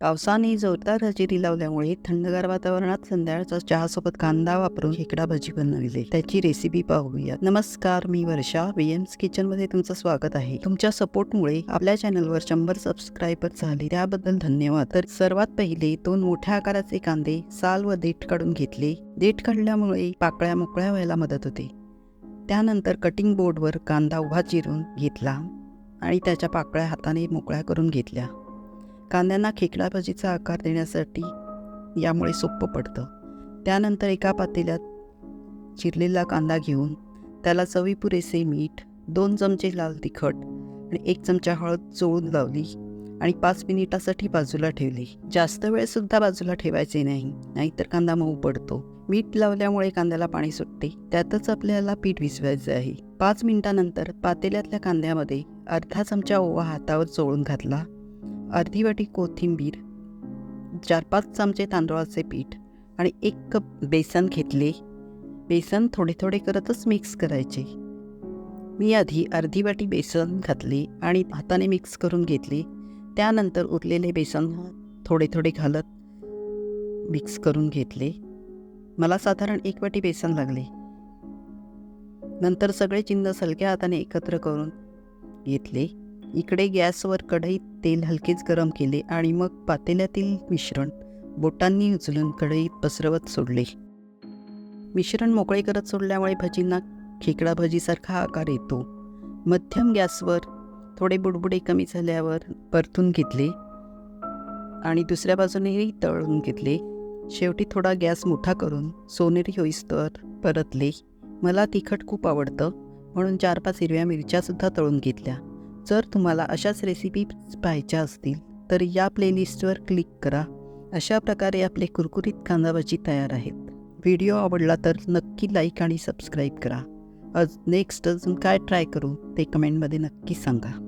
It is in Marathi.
पावसाने जोरदार हजेरी लावल्यामुळे थंडगार वातावरणात संध्याकाळचा चहासोबत कांदा वापरून खेकडा भजी बनवली. त्याची रेसिपी पाहूया नमस्कार मी वर्षा. विएम्स किचनमध्ये तुमचं स्वागत आहे. तुमच्या सपोर्टमुळे आपल्या चॅनलवर शंभर सबस्क्रायबर झाले. त्याबद्दल धन्यवाद. तर सर्वात पहिले दोन मोठ्या आकाराचे कांदे साल व देठ काढून घेतले. देठ काढल्यामुळे पाकळ्या मोकळ्या व्हायला मदत होते. त्यानंतर कटिंग बोर्डवर कांदा उभा चिरून घेतला आणि त्याच्या पाकळ्या हाताने मोकळ्या करून घेतल्या. कांद्यांना खेकडा भाजीचा आकार देण्यासाठी यामुळे सोपं पडतं. त्यानंतर एका पातेल्यात चिरलेला कांदा घेऊन त्याला चवी पुरेसे मीठ दोन चमचे लाल तिखट आणि एक चमचा हळद चोळून लावली आणि पाच मिनिटासाठी बाजूला ठेवली. जास्त वेळसुद्धा बाजूला ठेवायचे नाही नाहीतर कांदा मऊ पडतो. मीठ लावल्यामुळे कांद्याला पाणी सुटते. त्यातच आपल्याला पीठ भिजवायचं आहे. पाच मिनिटानंतर पातेल्यातल्या कांद्यामध्ये अर्धा चमचा ओवा हातावर चोळून घातला. अर्धी वाटी कोथिंबीर चार पाच चमचे तांदळाचे पीठ आणि एक कप बेसन घेतले. बेसन थोडे थोडे करतच मिक्स करायचे. मी आधी अर्धी वाटी बेसन घातले आणि हाताने मिक्स करून घेतले. त्यानंतर उरलेले बेसन थोडे थोडे घालत मिक्स करून घेतले. मला साधारण एक वाटी बेसन लागले. नंतर सगळे चिन्ह हलक्या हाताने एकत्र करून घेतले. इकडे गॅसवर कढईत तेल हलकेच गरम केले आणि मग पातेल्यातील मिश्रण. बोटांनी उचलून कढईत पसरवत सोडले. मिश्रण मोकळे करत सोडल्यामुळे भजींना खेकडा भजीसारखा आकार येतो. मध्यम गॅसवर थोडे बुडबुडे कमी झाल्यावर परतून घेतले आणि दुसऱ्या बाजूनेही तळून घेतले. शेवटी थोडा गॅस मोठा करून सोनेरी होईस्तर परतले. मला तिखट खूप आवडतं म्हणून चार पाच हिरव्या मिरच्यासुद्धा तळून घेतल्या. जर तुम्हाला अशाच रेसिपी पाहायच्या असतील तर या प्लेलिस्टवर क्लिक करा. अशा प्रकारे आपले कुरकुरीत कांदाभाजी तयार आहेत. व्हिडिओ आवडला तर नक्की लाईक आणि सबस्क्राईब करा. अज नेक्स्ट अजून काय ट्राय करू ते कमेंटमध्ये नक्की सांगा.